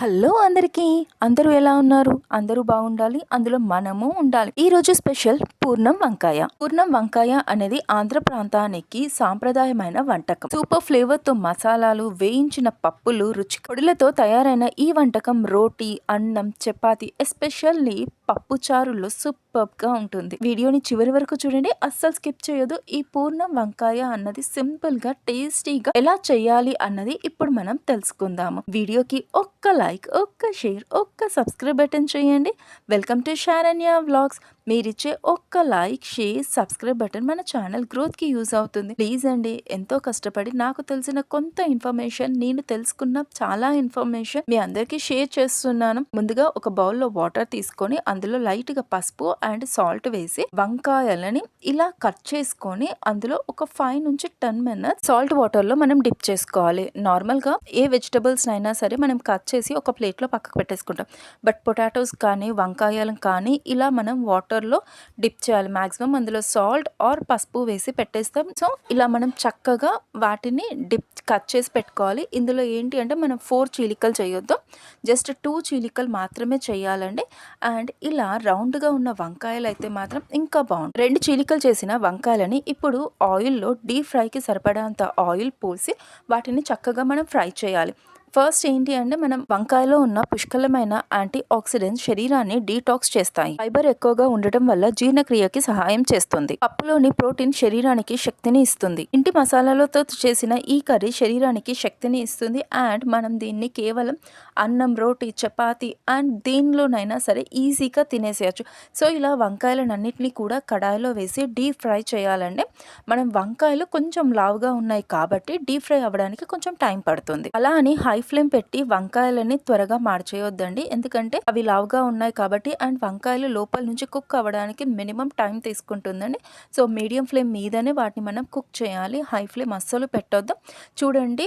Hello అందరికీ. అందరూ ఎలా ఉన్నారు? అందరూ బాగుండాలి. అందులో మనము ఉండాలి. ఈ రోజు స్పెషల్ పూర్ణం వంకాయ. పూర్ణం వంకాయ అనేది ఆంధ్ర ప్రాంతానికి సాంప్రదాయమైన వంటకం. సూపర్ ఫ్లేవర్తో మసాలాలు వేయించిన పప్పులు రుచి పొడులతో తయారైన ఈ వంటకం రోటీ అన్నం చపాతి ఎస్పెషల్లీ పప్పు చారులో సూపర్ గా ఉంటుంది. వీడియోని చివరి వరకు చూడండి. అస్సలు స్కిప్ చేయదు ఈ పూర్ణం వంకాయ అన్నది సింపుల్గా టేస్టీగా ఎలా చేయాలి అన్నది ఇప్పుడు మనం తెలుసుకుందాము. వీడియోకి ఒక్క లైక్ ఒక్క షేర్ ఒక్క సబ్స్క్రైబ్ బటన్ చేయండి. Welcome to Sharanya vlogs. మీరిచ్చే ఒక్క లైక్ షేర్ సబ్స్క్రైబ్ బటన్ మన ఛానల్ గ్రోత్కి యూజ్ అవుతుంది. ప్లీజ్ అండి ఎంతో కష్టపడి నాకు తెలిసిన కొంత ఇన్ఫర్మేషన్ నేను తెలుసుకున్న చాలా ఇన్ఫర్మేషన్ మీ అందరికీ షేర్ చేస్తున్నాను. ముందుగా ఒక బౌల్లో వాటర్ తీసుకొని అందులో లైట్గా పసుపు అండ్ సాల్ట్ వేసి వంకాయలని ఇలా కట్ చేసుకొని అందులో ఒక ఫైవ్ నుంచి టెన్ మినిట్స్ సాల్ట్ వాటర్లో మనం డిప్ చేసుకోవాలి. నార్మల్గా ఏ వెజిటబుల్స్ అయినా సరే మనం కట్ చేసి ఒక ప్లేట్లో పక్కకు పెట్టేసుకుంటాం. బట్ పొటాటోస్ కానీ వంకాయలు కానీ ఇలా మనం వాటర్ వాటర్లో డిప్ చేయాలి. మ్యాక్సిమం అందులో సాల్ట్ ఆర్ పసుపు వేసి పెట్టేస్తాం. సో ఇలా మనం చక్కగా వాటిని డిప్ కట్ చేసి పెట్టుకోవాలి. ఇందులో ఏంటి అంటే మనం ఫోర్ చీలికలు చేయొద్దు. జస్ట్ టూ చీలికలు మాత్రమే చేయాలండి. అండ్ ఇలా రౌండ్గా ఉన్న వంకాయలు అయితే మాత్రం ఇంకా బాగుంటుంది రెండు చీలికలు చేసిన వంకాయలని ఇప్పుడు ఆయిల్లో డీప్ ఫ్రైకి సరిపడేంత ఆయిల్ పోసి వాటిని చక్కగా మనం ఫ్రై చేయాలి. ఫస్ట్ ఏంటి అంటే మనం వంకాయలో ఉన్న పుష్కలమైన యాంటీ ఆక్సిడెంట్స్ శరీరాన్ని డీటాక్స్ చేస్తాయి. ఫైబర్ ఎక్కువగా ఉండటం వల్ల జీర్ణక్రియకి సహాయం చేస్తుంది. పప్పులోని ప్రోటీన్ శరీరానికి శక్తిని ఇస్తుంది. ఇంటి మసాలాలతో చేసిన ఈ కర్రీ శరీరానికి శక్తిని ఇస్తుంది. అండ్ మనం దీన్ని కేవలం అన్నం రోటీ చపాతి అండ్ దేనిలోనైనా సరే ఈజీగా తినేసేయచ్చు. సో ఇలా వంకాయలన్నింటినీ కూడా కడాయిలో వేసి డీప్ ఫ్రై చేయాలంటే మనం వంకాయలు కొంచెం లావుగా ఉన్నాయి కాబట్టి డీప్ ఫ్రై అవ్వడానికి కొంచెం టైం పడుతుంది. అలా అని హై ఫ్లేమ్ పెట్టి వంకాయలని త్వరగా మార్చేయొద్దండి. ఎందుకంటే అవి లావుగా ఉన్నాయి కాబట్టి అండ్ వంకాయలు లోపల నుంచి కుక్ అవ్వడానికి మినిమం టైం తీసుకుంటుందండి. సో మీడియం ఫ్లేమ్ మీదనే వాటిని మనం కుక్ చేయాలి. హై ఫ్లేమ్ అస్సలు పెట్టొద్దు. చూడండి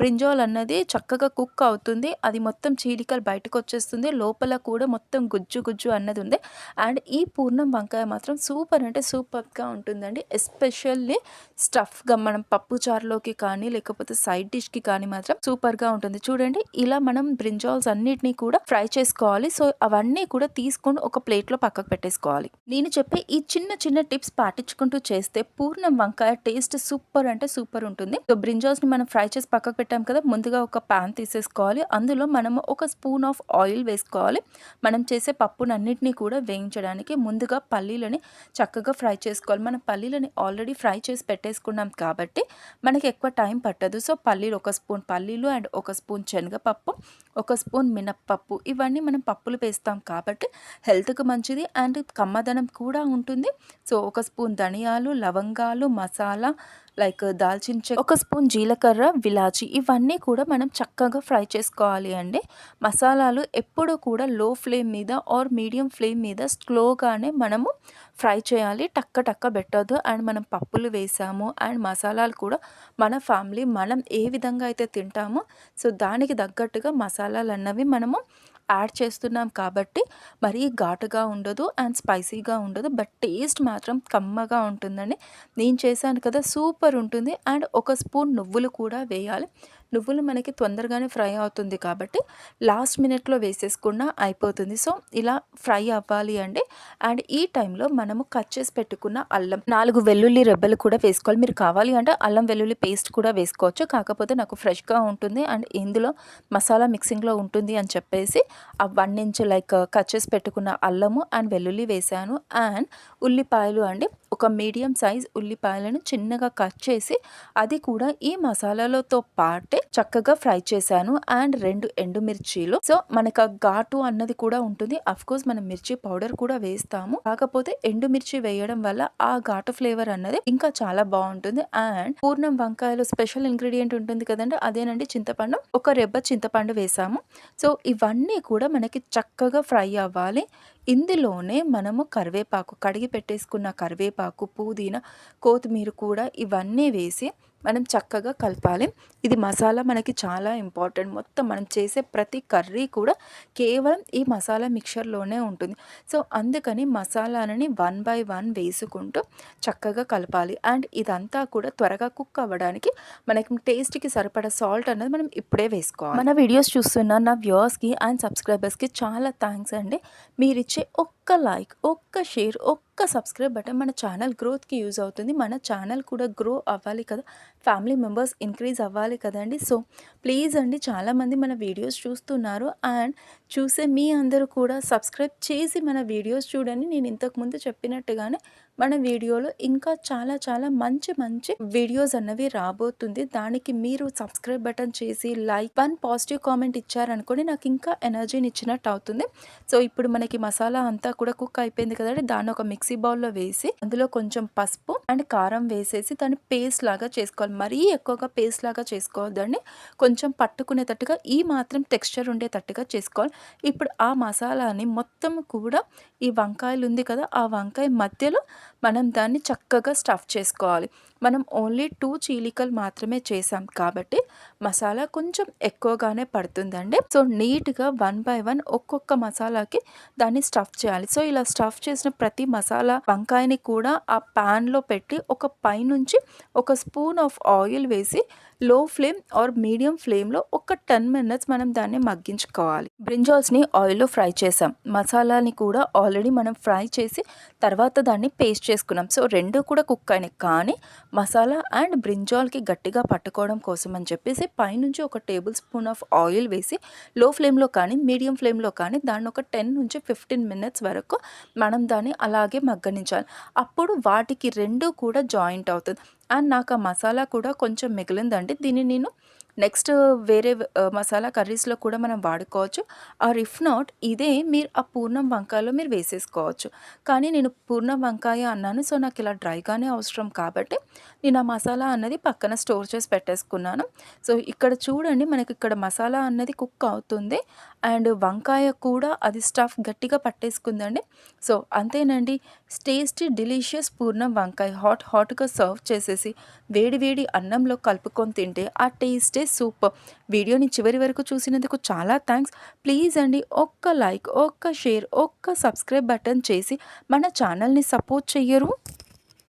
బ్రింజాల్ అన్నది చక్కగా కుక్ అవుతుంది. అది మొత్తం చీలికలు బయటకు వచ్చేస్తుంది. లోపల కూడా మొత్తం గుజ్జు గుజ్జు అన్నది ఉంది. అండ్ ఈ పూర్ణం వంకాయ మాత్రం సూపర్ అంటే సూపర్గా ఉంటుందండి. ఎస్పెషల్లీ స్టఫ్గా మనం పప్పు చారులోకి కానీ లేకపోతే సైడ్ డిష్కి కానీ మాత్రం సూపర్గా ఉంటుంది. ఉంటుంది. చూడండి ఇలా మనం బ్రింజాల్స్ అన్నిటినీ కూడా ఫ్రై చేసుకోవాలి. సో అవన్నీ కూడా తీసుకొని ఒక ప్లేట్లో పక్కకు పెట్టేసుకోవాలి. నేను చెప్పే ఈ చిన్న చిన్న టిప్స్ పాటించుకుంటూ చేస్తే పూర్ణం వంకాయ టేస్ట్ సూపర్ అంటే సూపర్ ఉంటుంది. సో బ్రింజాల్స్ని మనం ఫ్రై చేసి పక్కకు పెట్టాం కదా ముందుగా ఒక ప్యాన్ తీసేసుకోవాలి. అందులో మనము ఒక స్పూన్ ఆఫ్ ఆయిల్ వేసుకోవాలి. మనం చేసే పప్పునన్నిటినీ కూడా వేయించడానికి ముందుగా పల్లీలని చక్కగా ఫ్రై చేసుకోవాలి. మనం పల్లీలని ఆల్రెడీ ఫ్రై చేసి పెట్టేసుకున్నాం కాబట్టి మనకి ఎక్కువ టైం పట్టదు. సో పల్లీలు ఒక స్పూన్ పల్లీలు అండ్ ఒక స్పూన్ శనగపప్పు ఒక స్పూన్ మినప్పప్పు ఇవన్నీ మనం పప్పులు వేస్తాం కాబట్టి హెల్త్కి మంచిది అండ్ కమ్మదనం కూడా ఉంటుంది. సో ఒక స్పూన్ ధనియాలు లవంగాలు మసాలా లైక్ దాల్చిన చెక్క ఒక స్పూన్ జీలకర్ర విలాచి ఇవన్నీ కూడా మనం చక్కగా ఫ్రై చేసుకోవాలి అండి. మసాలాలు ఎప్పుడూ కూడా లో ఫ్లేమ్ మీద ఆర్ మీడియం ఫ్లేమ్ మీద స్లోగానే మనము ఫ్రై చేయాలి. టక్క టక్క పెట్టద్దు అండ్ మనం పప్పులు వేసాము అండ్ మసాలాలు కూడా మన ఫ్యామిలీ మనం ఏ విధంగా అయితే తింటామో సో దానికి తగ్గట్టుగా మసాలా మసాలాలు అన్నవి మనము యాడ్ చేస్తున్నాం కాబట్టి మరీ ఘాటుగా ఉండదు అండ్ స్పైసీగా ఉండదు. బట్ టేస్ట్ మాత్రం కమ్మగా ఉంటుందండి. నేను చేశాను కదా సూపర్ ఉంటుంది. అండ్ ఒక స్పూన్ నువ్వులు కూడా వేయాలి. నువ్వులు మనకి తొందరగానే ఫ్రై అవుతుంది కాబట్టి లాస్ట్ మినిట్లో వేసేసుకున్నా అయిపోతుంది. సో ఇలా ఫ్రై అవ్వాలి అండి. అండ్ ఈ టైంలో మనము కట్ చేసి పెట్టుకున్న అల్లం నాలుగు వెల్లుల్లి రెబ్బలు కూడా వేసుకోవాలి. మీరు కావాలి అంటే అల్లం వెల్లుల్లి పేస్ట్ కూడా వేసుకోవచ్చు. కాకపోతే నాకు ఫ్రెష్గా ఉంటుంది. అండ్ ఇందులో మసాలా మిక్సింగ్లో ఉంటుంది అని చెప్పేసి ఆ వన్ ఇంచ్ లైక్ కట్ చేసి పెట్టుకున్న అల్లము అండ్ వెల్లుల్లి వేసాను. అండ్ ఉల్లిపాయలు అండి ఒక మీడియం సైజ్ ఉల్లిపాయలను చిన్నగా కట్ చేసి అది కూడా ఈ మసాలాలతో పాటే చక్కగా ఫ్రై చేశాను. అండ్ రెండు ఎండుమిర్చీలు. సో మనకు ఘాటు అన్నది కూడా ఉంటుంది. అఫ్ కోర్స్ మనం మిర్చి పౌడర్ కూడా వేస్తాము. కాకపోతే ఎండుమిర్చి వేయడం వల్ల ఆ ఘాటు ఫ్లేవర్ అన్నది ఇంకా చాలా బాగుంటుంది. అండ్ పూర్ణం వంకాయలు స్పెషల్ ఇంగ్రీడియంట్ ఉంటుంది కదండి అదేనండి చింతపండు. ఒక రెబ్బ చింతపండు వేసాము. సో ఇవన్నీ కూడా మనకి చక్కగా ఫ్రై అవ్వాలి. ఇందులోనే మనము కరివేపాకు కడిగి పెట్టేసుకున్న కరివేపాకు పుదీనా కొత్తిమీర కూడా ఇవన్నీ వేసి మనం చక్కగా కలపాలి. ఇది మసాలా మనకి చాలా ఇంపార్టెంట్. మొత్తం మనం చేసే ప్రతి కర్రీ కూడా కేవలం ఈ మసాలా మిక్చర్లోనే ఉంటుంది. సో అందుకని మసాలాలని వన్ బై వన్ వేసుకుంటూ చక్కగా కలపాలి. అండ్ ఇదంతా కూడా త్వరగా కుక్ అవ్వడానికి మనకి టేస్ట్కి సరిపడా సాల్ట్ అనేది మనం ఇప్పుడే వేసుకోవాలి. మన వీడియోస్ చూస్తున్న నా వ్యూవర్స్కి అండ్ సబ్స్క్రైబర్స్కి చాలా థ్యాంక్స్ అండి. మీరిచ్చే ఒక్క ఒక్క లైక్ ఒక్క షేర్ ఒక్క సబ్స్క్రైబ్ బటన్ మన ఛానల్ గ్రోత్కి యూజ్ అవుతుంది. మన ఛానల్ కూడా గ్రో అవ్వాలి కదా. ఫ్యామిలీ మెంబర్స్ ఇంక్రీజ్ అవ్వాలి కదండి. సో ప్లీజ్ అండి చాలామంది మన వీడియోస్ చూస్తున్నారు. అండ్ చూసే మీ అందరూ కూడా సబ్స్క్రైబ్ చేసి మన వీడియోస్ చూడండి. నేను ఇంతకుముందు చెప్పినట్టుగానే మన వీడియోలో ఇంకా చాలా చాలా మంచి మంచి వీడియోస్ అన్నవి రాబోతుంది. దానికి మీరు సబ్స్క్రైబ్ బటన్ చేసి లైక్ వన్ పాజిటివ్ కామెంట్ ఇచ్చారనుకోండి నాకు ఇంకా ఎనర్జీని ఇచ్చినట్టు అవుతుంది. సో ఇప్పుడు మనకి మసాలా అంతా కూడా కుక్ అయిపోయింది కదండి. దాన్ని ఒక మిక్సీ బౌల్లో వేసి అందులో కొంచెం పసుపు అండ్ కారం వేసేసి దాన్ని పేస్ట్ లాగా చేసుకోవాలి. మరీ ఎక్కువగా పేస్ట్ లాగా చేసుకోవద్దండి కొంచెం పట్టుకునేటట్టుగా ఈ మాత్రం టెక్స్చర్ ఉండేటట్టుగా చేసుకోవాలి. ఇప్పుడు ఆ మసాలాని మొత్తం కూడా ఈ వంకాయలు ఉంది కదా ఆ వంకాయ మధ్యలో మనం దాన్ని చక్కగా స్టఫ్ చేసుకోవాలి. మనం ఓన్లీ టూ చీలికలు మాత్రమే చేసాం కాబట్టి మసాలా కొంచెం ఎక్కువగానే పడుతుందండి. సో నీట్గా వన్ బై వన్ ఒక్కొక్క మసాలాకి దాన్ని స్టఫ్ చేయాలి. సో ఇలా స్టఫ్ చేసిన ప్రతి మసాలా వంకాయని కూడా ఆ ప్యాన్లో పెట్టి ఒక పైనుంచి ఒక స్పూన్ ఆఫ్ ఆయిల్ వేసి లో ఫ్లేమ్ ఆర్ మీడియం ఫ్లేమ్లో ఒక టెన్ మినిట్స్ మనం దాన్ని మగ్గించుకోవాలి. బ్రింజాల్స్ని ఆయిల్లో ఫ్రై చేసాం. మసాలాని కూడా ఆల్రెడీ మనం ఫ్రై చేసి తర్వాత దాన్ని పేస్ట్ చేసుకున్నాం. సో రెండు కూడా కుక్ అయినాయి. కానీ మసాలా అండ్ బ్రింజాల్కి గట్టిగా పట్టుకోవడం కోసం అని చెప్పేసి పైనుంచి ఒక టేబుల్ స్పూన్ ఆఫ్ ఆయిల్ వేసి లో ఫ్లేమ్లో కానీ మీడియం ఫ్లేమ్లో కానీ దాన్ని ఒక టెన్ నుంచి ఫిఫ్టీన్ మినిట్స్ వరకు మనం దాన్ని అలాగే మగ్గనించాలి. అప్పుడు వాటికి రెండు కూడా జాయింట్ అవుతుంది. అండ్ నాకు ఆ మసాలా కూడా కొంచెం మిగిలిందండి. అంటే దీన్ని నేను నెక్స్ట్ వేరే మసాలా కర్రీస్లో కూడా మనం వాడుకోవచ్చు. ఆర్ ఇఫ్ నాట్ ఇదే మీరు ఆ పూర్ణం వంకాయలో మీరు వేసేసుకోవచ్చు. కానీ నేను పూర్ణం వంకాయ అన్నాను సో నాకు ఇలా డ్రైగానే అవసరం కాబట్టి నేను ఆ మసాలా అన్నది పక్కన స్టోర్ చేసి పెట్టేసుకున్నాను. సో ఇక్కడ చూడండి మనకి ఇక్కడ మసాలా అన్నది కుక్ అవుతుంది. అండ్ వంకాయ కూడా అది స్టఫ్ గట్టిగా పట్టేసుకుందండి. సో అంతేనండి టేస్టీ డెలిషియస్ పూర్ణం వంకాయ హాట్ హాట్గా సర్వ్ చేసేసి వేడి వేడి అన్నంలో కలుపుకొని తింటే ఆ టేస్టే సూపర్. వీడియోని చివరి వరకు చూసినందుకు చాలా థ్యాంక్స్ ప్లీజ్ అండి ఒక్క లైక్ ఒక్క షేర్ ఒక్క సబ్స్క్రైబ్ బటన్ చేసి మన ఛానల్ని సపోర్ట్ చెయ్యరు.